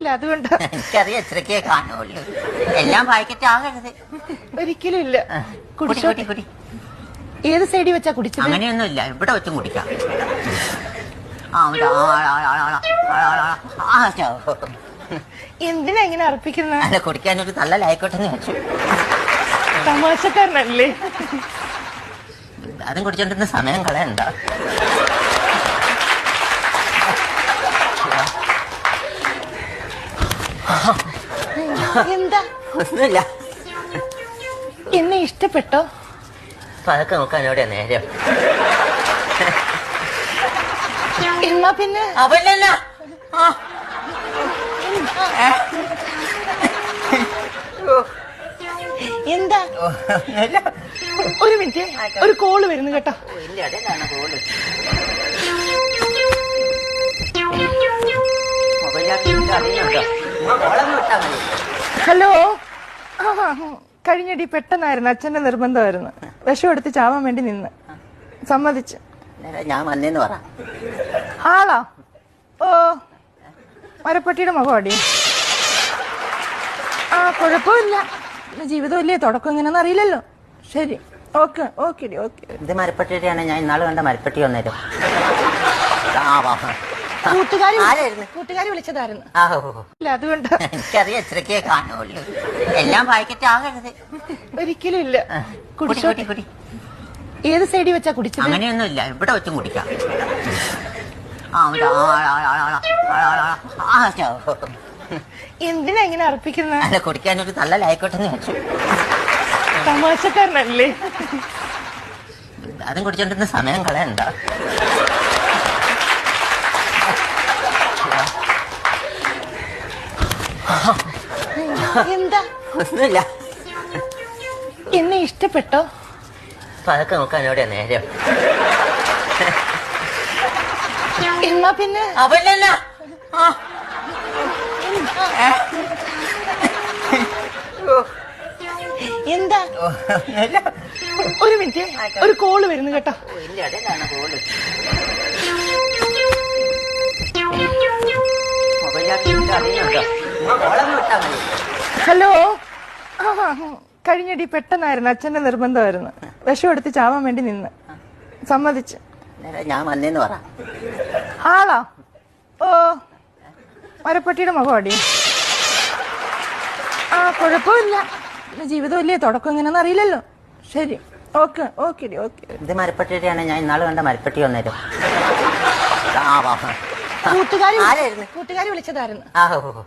അതുകൊണ്ട് എനിക്കറിയാം ഇത്രക്കേ കാണുള്ളൂ എല്ലാം കുടി കുടി കുടി ഏത് സൈഡിൽ വെച്ചാ കുടിച്ചത് അങ്ങനെയൊന്നുമില്ല ഇവിടെ വെച്ചും കുടിക്കാം എന്തിനാ ഇങ്ങനെ അർപ്പിക്കുന്നത് കുടിക്കാനൊരു തള്ളലായിക്കോട്ടെ എന്ന് വെച്ചു തമാശക്കാരനല്ലേ അതും കുടിച്ചോണ്ടിരുന്ന സമയം കളയണ്ട എന്താ? ഒന്നുമില്ല. എന്നെ ഇഷ്ടപ്പെട്ടോ? പതൊക്കെ നോക്കാൻ എവിടെയാ നേരം? എന്നാ പിന്നെ? അവനല്ല. എന്താ. ഒരു മിനിറ്റ്. ഒരു കോൾ വരുന്നു കേട്ടോ. കോൾ? ഹലോ. കഴിഞ്ഞടി പെട്ടെന്നായിരുന്നു. അച്ഛന്റെ നിർബന്ധമായിരുന്നു. വിഷം എടുത്ത് ചാവാൻ വേണ്ടി നിന്ന്. സമ്മതിച്ചു. ഞാൻ വന്നേന്ന് പറ. ആളാ? ഓ മരപ്പട്ടിയുടെ മുഖമാടി. ആ കുഴപ്പമില്ല. ജീവിതം ജീവിതമല്ലേ? തുടക്കം ഇങ്ങനെ അറിയില്ലല്ലോ. ശരി. Okay okay okay. ഇത് മരപ്പട്ടിയുടെയാണ്. ഞാൻ ഇന്നാൾ കണ്ട മരപ്പട്ടി വന്നേരും. ആ കൂട്ടുകാരി ആരായിരുന്നു? കൂട്ടുകാരി വിളിച്ചതായിരുന്നു. ഇല്ല അതുകൊണ്ട് എനിക്കറിയാം ഇത്രക്കേ കാണുള്ളൂ എല്ലാം പാക്കറ്റ് ആകരുത് ഒരിക്കലും ഇല്ല കുടി കുടി ഏത് സൈഡിൽ വെച്ചാ കുടിച്ചത് അങ്ങനെയൊന്നുമില്ല ഇവിടെ വെച്ചും കുടിക്കാം. എന്തിനാ ഇങ്ങനെ അർപ്പിക്കുന്ന അല്ല കുടിക്കാനൊരു തള്ളലായിക്കോട്ടെ എന്ന് വെച്ചു തമാശക്കാരനല്ലേ അതും കുടിച്ചോണ്ടിരുന്ന സമയം കളയണ്ട എന്താ? ഒന്നുമില്ല. എന്നെ ഇഷ്ടപ്പെട്ടോ? പതൊക്കെ നോക്കാൻ എവിടെയാ നേരം. എന്നാ പിന്നെ? അവനല്ല. എന്താ. ഒരു മിനിറ്റ്. ഒരു കോൾ വരുന്നു കേട്ടോ. മൊബൈലിനകത്ത് അറിയുന്നുണ്ടോ കോളൊന്നും ഇട്ടാ മതി. ഹലോ. കഴിഞ്ഞടി പെട്ടെന്നായിരുന്നു. അച്ഛന്റെ നിർബന്ധമായിരുന്നു. വിഷം എടുത്ത് ചാവാൻ വേണ്ടി നിന്ന്. സമ്മതിച്ചു. ഞാൻ വന്നേന്ന് പറ. ആളാ? ഓ മരപ്പട്ടിയുടെ മുഖമാടി. ആ കുഴപ്പമില്ല. ജീവിതം ഇല്ലേ തുടക്കം എങ്ങനെയാണെന്ന് അറിയില്ലല്ലോ. ശരി. Okay okay. ഇത് മരപ്പട്ടിയുടെയാണ്. ഞാൻ ഇന്നാൾ കണ്ട മരപ്പട്ടി വന്നേരും. കൂട്ടുകാരി? കൂട്ടുകാരി വിളിച്ചതായിരുന്നു.